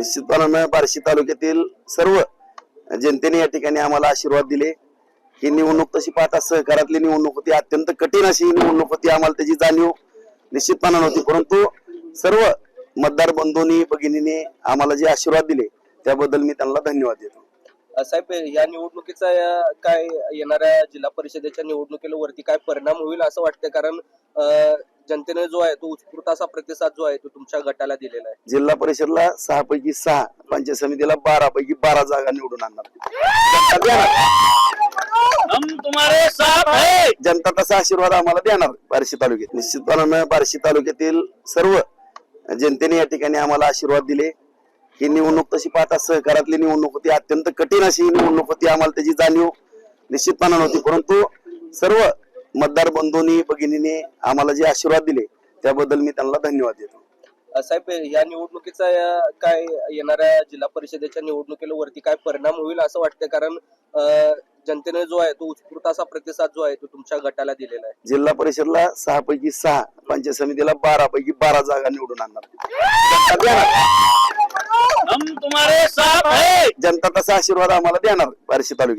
निश्चितपणानं बार्शी तालुक्यातील सर्व जनतेने या ठिकाणी आम्हाला आशीर्वाद दिले. ही निवडणूक तशी पाहता सहकारातली निवडणूक होती. अत्यंत कठीण अशी निवडणूक होती. आम्हाला त्याची जाणीव निश्चितपणानं होती. परंतु सर्व मतदार बंधूंनी भगिनीने आम्हाला जे आशीर्वाद दिले त्याबद्दल मी त्यांना धन्यवाद देतो. साहेब या निवडणुकीचा काय येणाऱ्या जिल्हा परिषदेच्या निवडणुकीला वरती काय परिणाम होईल असं वाटतं कारण जनतेने जो आहे तो उत्स्फूर्त असा प्रतिसाद जो आहे तो तुमच्या गटाला दिलेला आहे. जिल्हा परिषदला सहा पैकी सहा पंचायत समितीला बारा पैकी बारा जागा निवडून आणणार. जनता देणार. हम तुम्हारे साथ है। जनता तसा आशीर्वाद आम्हाला देणार बार्शी तालुक्यात. निश्चितपणानं बार्शी तालुक्यातील सर्व जनतेने या ठिकाणी आम्हाला आशीर्वाद दिले. ही निवडणूक तशी पाहता सहकारातली निवडणूक होती. अत्यंत कठीण अशी निवडणूक होती. आम्हाला त्याची जाणीव निश्चितपणानं होती. परंतु सर्व मतदार बंधूंनी भगिनीने आम्हाला जे आशीर्वाद दिले त्याबद्दल मी त्यांना धन्यवाद देतो. साहेब या निवडणुकीचा काय येणाऱ्या जिल्हा परिषदेच्या निवडणुकीला वरती काय परिणाम होईल असं वाटतं कारण जनतेने जो आहे तो उत्स्फूर्त असा प्रतिसाद जो आहे तो तुमच्या गटाला दिलेला आहे. जिल्हा परिषदला सहा पैकी सहा पंचायत समितीला बारा पैकी बारा जागा निवडून आणणार. जनता देणार. हम तुम्हारे साथ है। जनता तसा आशीर्वाद आम्हाला देणार बार्शी तालुक्यात.